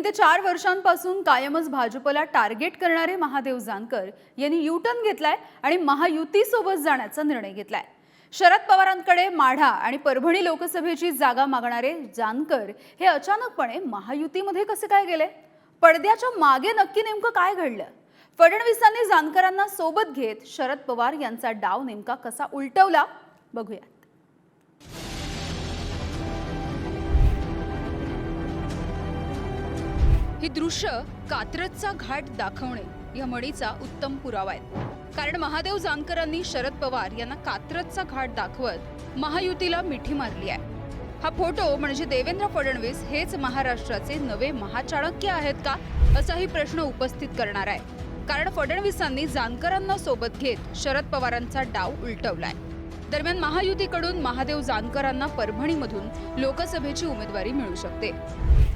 तीन ते चार वर्षांपासून कायमच भाजपला टार्गेट करणारे महादेव जानकर यांनी युटर्न घेतलाय आणि महायुतीसोबत जाण्याचा निर्णय घेतलाय. शरद पवारांकडे माढा आणि परभणी लोकसभेची जागा मागणारे जानकर हे अचानकपणे महायुतीमध्ये कसे काय गेले? पडद्याच्या मागे नक्की नेमकं काय घडलं? फडणवीसांनी जानकरांना सोबत घेत शरद पवार यांचा डाव नेमका कसा उलटवला? बघूया. हे दृश्य कात्रजचा घाट दाखवणे या म्हणीचा उत्तम पुरावा आहे. कारण महादेव जानकरांनी शरद पवार यांना कात्रजचा घाट दाखवत महायुतीला मिठी मारली आहे. हा फोटो म्हणजे देवेंद्र फडणवीस हेच महाराष्ट्राचे नवे महाचाणक्य आहेत का असाही प्रश्न उपस्थित करणार आहे. कारण फडणवीसांनी जानकरांना सोबत घेत शरद पवारांचा डाव उलटवलाय. दरम्यान महायुतीकडून महादेव जानकरांना परभणीमधून लोकसभेची उमेदवारी मिळू शकते.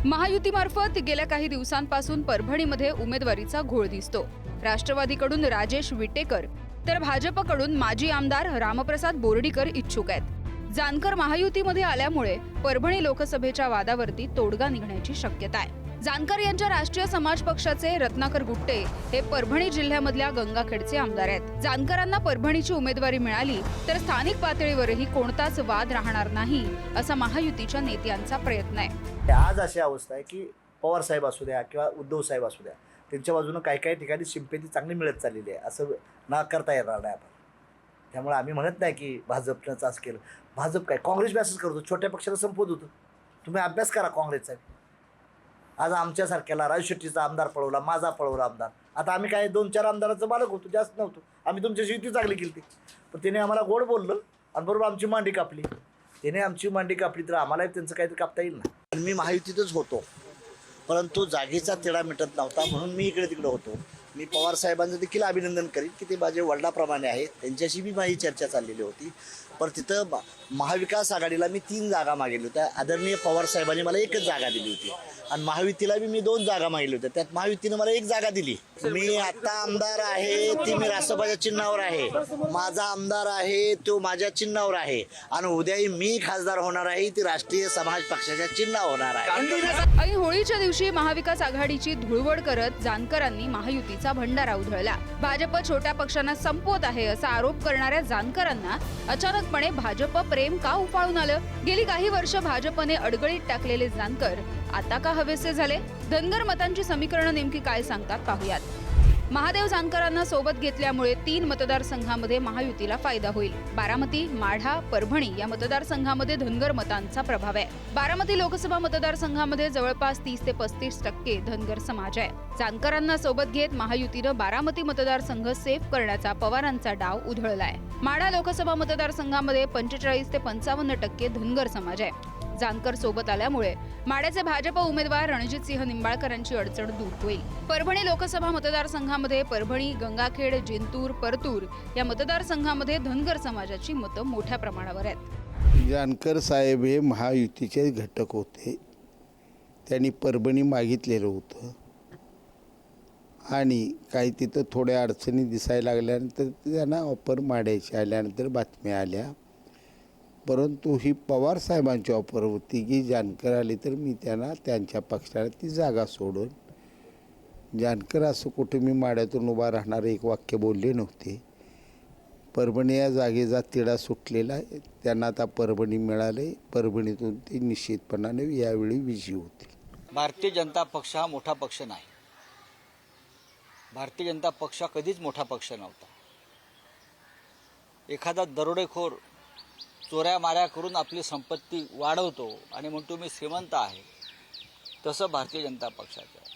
महायुतीमार्फत गेल्या काही दिवसांपासून परभणीमध्ये उमेदवारीचा घोळ दिसतो. राष्ट्रवादीकडून राजेश विटेकर तर भाजपकडून माजी आमदार रामप्रसाद बोर्डीकर इच्छुक आहेत. जानकर महायुतीमध्ये आल्यामुळे परभणी लोकसभेच्या वादावरती तोडगा निघण्याची शक्यता आहे. जानकर यांच्या राष्ट्रीय समाज पक्षाचे रत्नाकर गुट्टे हे परभणी जिल्ह्यामधल्या गंगाखेडचे आमदार आहेत. जानकरांना परभणीची उमेदवारी मिळाली तर स्थानिक पातळीवरही कोणताच वाद राहणार नाही असा महायुतीच्या नेत्यांचा प्रयत्न आहे. आज अशी अवस्था आहे की पवार साहेब असू द्या किंवा उद्धव साहेब असू द्या त्यांच्या बाजूनं काही काही ठिकाणी सिंपेती चांगली मिळत चाललेली आहे असं ना करता येणार नाही आपण. त्यामुळे आम्ही म्हणत नाही की भाजपनं चाच केलं. भाजप काय? काँग्रेस बी असंच करतो. छोट्या पक्षाला संपवत होतं. तुम्ही अभ्यास करा काँग्रेसचा. आज आमच्यासारख्याला राजू शेट्टीचा आमदार पळवला माझा पळवला आमदार. आता आम्ही काय दोन चार आमदाराचं बालक होतो जास्त नव्हतो. आम्ही तुमच्याशी युती चांगली केली पण त्याने आम्हाला गोड बोललं आणि बरोबर आमची मांडी कापली. त्याने आमची मांडी कापली तर आम्हालाही त्यांचं काहीतरी कापता येईल ना. मी महायुतीतच होतो. परंतु जागेचा तिढा मिटत नव्हता म्हणून मी इकडे तिकडे होतो. मी पवार साहेबांचं देखील अभिनंदन करीन की ते माझे वडिलाप्रमाणे आहेत. त्यांच्याशी बी माझी चर्चा चाललेली होती. पण तिथं महाविकास आघाडीला मी तीन जागा मागितल्या होत्या. आदरणीय पवार साहेबांनी मला एकच जागा दिली होती. आणि महायुतीला बी मी दोन जागा मागितल्या होत्या. त्यात महायुतीनं मला एक जागा दिली. मी आता आमदार आहे ती मी राष्ट्रपतीच्या चिन्हावर आहे. माझा आमदार आहे तो माझ्या चिन्हावर आहे. आणि उद्याही मी खासदार होणार आहे ती राष्ट्रीय समाज पक्षाच्या चिन्हावर होणार आहे. आणि होळीच्या दिवशी महाविकास आघाडीची धुळवड करत जानकरांनी महायुतीचा भंडारा उधळला. भाजप छोट्या पक्षांना संपवत आहे असा आरोप करणाऱ्या जानकरांना अचानक अचानकपणे भाजप प्रेम का उफाळून आलं? गेली काही वर्ष भाजपने अडगळीत टाकलेले जानकर आता का हवेसे झाले? धनगर मतांची समीकरणं नेमकी काय सांगतात पाहूयात. महादेव जानकरांना सोबत घेतल्यामुळे तीन मतदारसंघामध्ये महायुतीला फायदा होईल. बारामती माढा परभणी या मतदारसंघामध्ये धनगर मतांचा प्रभाव आहे. बारामती लोकसभा मतदारसंघामध्ये जवळपास तीस ते पस्तीस टक्के धनगर समाज आहे. जानकरांना सोबत घेत महायुतीनं बारामती मतदारसंघ सेफ करण्याचा पवारांचा डाव उधळलाय. माढा लोकसभा मतदारसंघामध्ये पंचेचाळीस ते पंचावन्न टक्के धनगर समाज आहे. जानकर सोबत आल्यामुळे माड्याचे भाजप उमेदवार रणजितसिंह निंबाळकरांची अडचण दूर होईल. परभणी लोकसभा मतदारसंघामध्ये परभणी गंगाखेड जिंतूर परतूर या मतदारसंघामध्ये धनगर समाजाची मतं मोठ्या प्रमाणावर आहेत. जानकर साहेब हे महायुतीचे घटक होते. त्यांनी परभणी मागितलेलं होतं. आणि काही तिथं थोड्या अडचणी दिसायला लागल्यानंतर त्यांना ऑफर माडायची आल्यानंतर बातम्या आल्या. परंतु ही पवार साहेबांची ऑफर होती की जानकर आली तर मी त्यांना त्यांच्या पक्षाला ती जागा सोडून जानकर असं कुठे मी माड्यातून उभा राहणारं एक वाक्य बोलले नव्हते. परभणी या जागेचा तिढा सुटलेला आहे. त्यांना आता परभणी मिळाले परभणीतून ते निश्चितपणाने यावेळी विजयी होतील. भारतीय जनता पक्ष हा मोठा पक्ष नाही. भारतीय जनता पक्ष हा कधीच मोठा पक्ष नव्हता. एखादा दरोडेखोर चोऱ्या माऱ्या करून आपली संपत्ती वाढवतो आणि म्हणतो मी श्रीमंत आहे. तसं भारतीय जनता पक्षाचं आहे.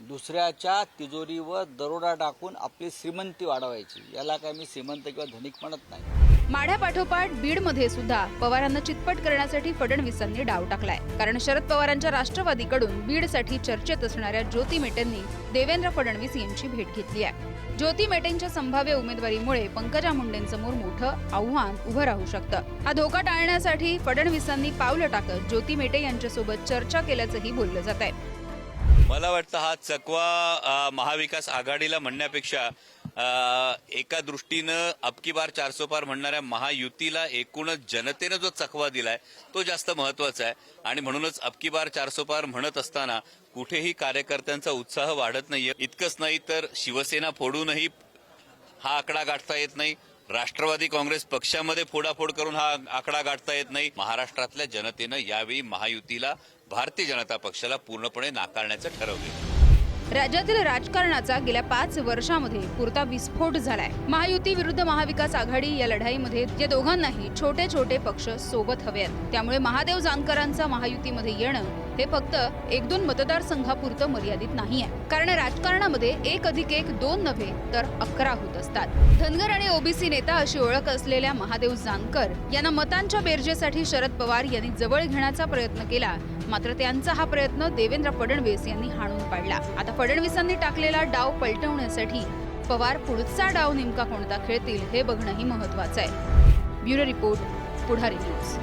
दुसऱ्याच्या तिजोरीवर दरोडा टाकून आपली श्रीमंती वाढवायची. याला काय मी श्रीमंत किंवा धनिक म्हणत नाही. माढ्यापाठोपाठ बीडमध्ये सुद्धा पवारांना चितपट करण्यासाठी फडणवीसांनी डाव टाकलाय. कारण शरद पवारांच्या राष्ट्रवादीकडून बीडसाठी चर्चेत असणाऱ्या ज्योती मेटेंनी देवेंद्र फडणवीस यांची भेट घेतली आहे. ज्योती मेटेंच्या संभाव्य उमेदवारीमुळे पंकजा मुंडेंसमोर मोठं आव्हान उभं राहू शकतं. हा धोका टाळण्यासाठी फडणवीसांनी पावलं टाकत ज्योती मेटे यांच्यासोबत चर्चा केल्याचंही बोललं जात आहे मला वाटतं हा चकवा महाविकास आघाडीला म्हणण्यापेक्षा एका दृष्टीनं अबकी बार चारसो पार म्हणणाऱ्या महायुतीला एकूणच जनतेनं जो चकवा दिलाय तो जास्त महत्त्वाचा आहे. आणि म्हणूनच अबकी बार चारसो पार म्हणत असताना कुठेही कार्यकर्त्यांचा उत्साह वाढत नाहीये. इतकंच नाही तर शिवसेना फोडूनही हा आकडा गाठता येत नाही. राष्ट्रवादी काँग्रेस पक्षामध्ये फोडाफोड करून हा आकडा गाठता येत नाही. महाराष्ट्रातल्या जनतेनं यावेळी महायुतीला भारतीय जनता पक्षाला पूर्णपणे नाकारण्याचं ठरवलं राज्यातील राजकारणाचा गेल्या पाच वर्षामध्ये पुरता विस्फोट झालाय. महायुती विरुद्ध महाविकास आघाडी या लढाईमध्ये या दोघांनाही छोटे छोटे पक्ष सोबत हवे आहेत. त्यामुळे महादेव जानकरांचा महायुतीमध्ये येणं हे फक्त एक दोन मतदारसंघापुरतं मर्यादित नाही आहे कारण राजकारणामध्ये एक अधिक एक दोन नव्हे तर अकरा होत असतात. धनगर आणि ओबीसी नेता अशी ओळख असलेल्या महादेव जानकर यांना मतांच्या बेरजेसाठी शरद पवार यांनी जवळ घेण्याचा प्रयत्न केला. मात्र त्यांचा हा प्रयत्न देवेंद्र फडणवीस यांनी हाणून पाडला. आता फडणवीसांनी टाकलेला डाव पलटवण्यासाठी पवार पुढचा डाव नेमका कोणता खेळतील हे बघणंही महत्वाचं आहे. Bureau report Pudhari news.